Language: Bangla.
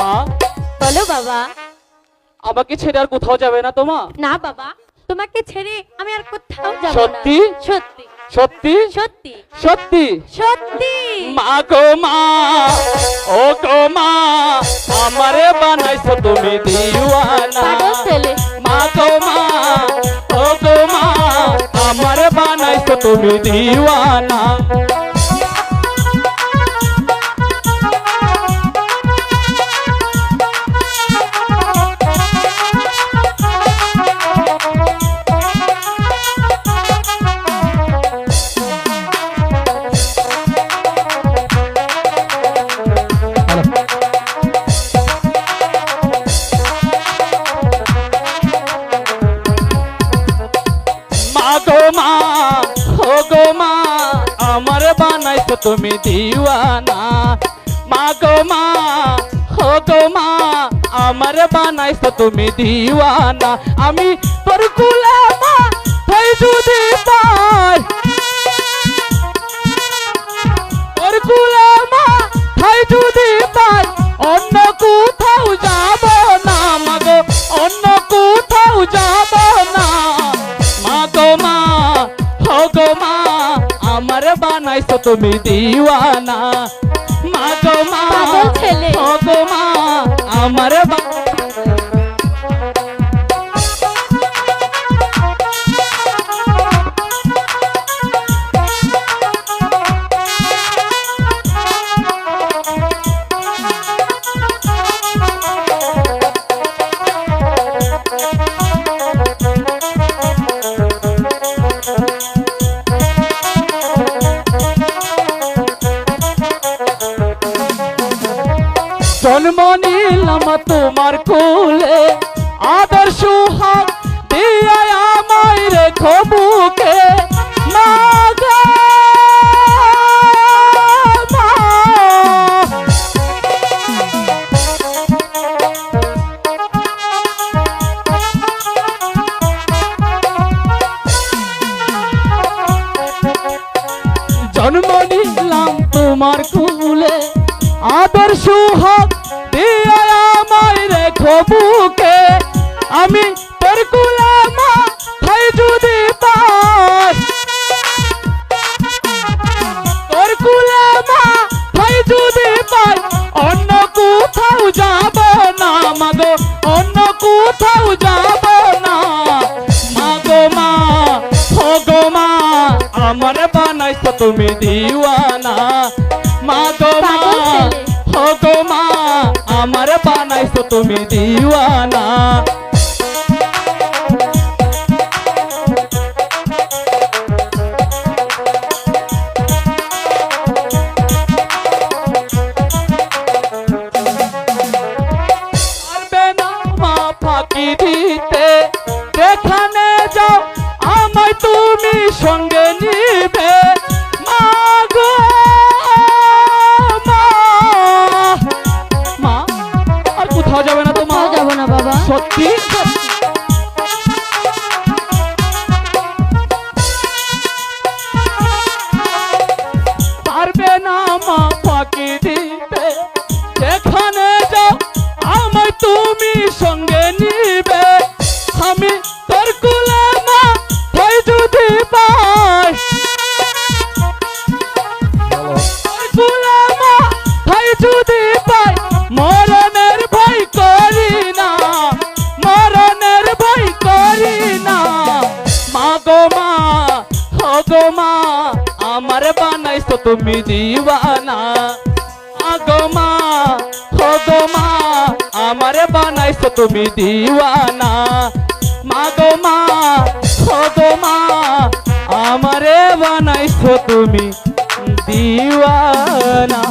মা বলো বাবা। আমাকে ছেড়ে আর কোথাও যাবে না তোমা? না বাবা তোমাকে ছেড়ে আমি আর কোথাও যাব না। সত্যি? সত্যি। সত্যি? সত্যি। সত্যি? সত্যি। মা গো মা ও গো মা আমারে বানাইছো তুমি দিওয়ানা। মা গো মা ও গো মা আমারে বানাইছো তুমি দিওয়ানা। গো মা, ও গো মা, আমার বানাইছো তুমি দিওয়ানা। মা গো মা, ও গো মা, আমার বানাইছো তুমি দিওয়ানা। আমি তোর কুলে মা হই যদি পাই। তোর কুলে মা যদি পাই, অন্য আমার বানাইছো তুমি দিওয়ানা মা গো মা ছেলে। মা আমার জন্ম নিলাম তোমার কোলে আদর সুহাগ দিয়া আমায় রেখো জন্ম নিলাম তোমার কুলে। আদর সুহাগ কোথাও যাব না। মাগো মা হো গো মা আমার বানাইছ তুমি দিওয়ানা। মা গো মা গো মা আমার বানাইছ তুমি দিওয়ানা। তুমি সঙ্গে নিবে। মা মা। মা আর কোথাও যাবে না তো মা? কোথাও না বাবা। সত্যি? পারবে না মা যেখানে যাও আমায় তুমি সঙ্গে তুমি দিবানা আগমা হগমা আমার বানাইছো তুমি দিওয়ানা। মাগমা হগমা আমারে বানাইছো তুমি দিওয়ানা।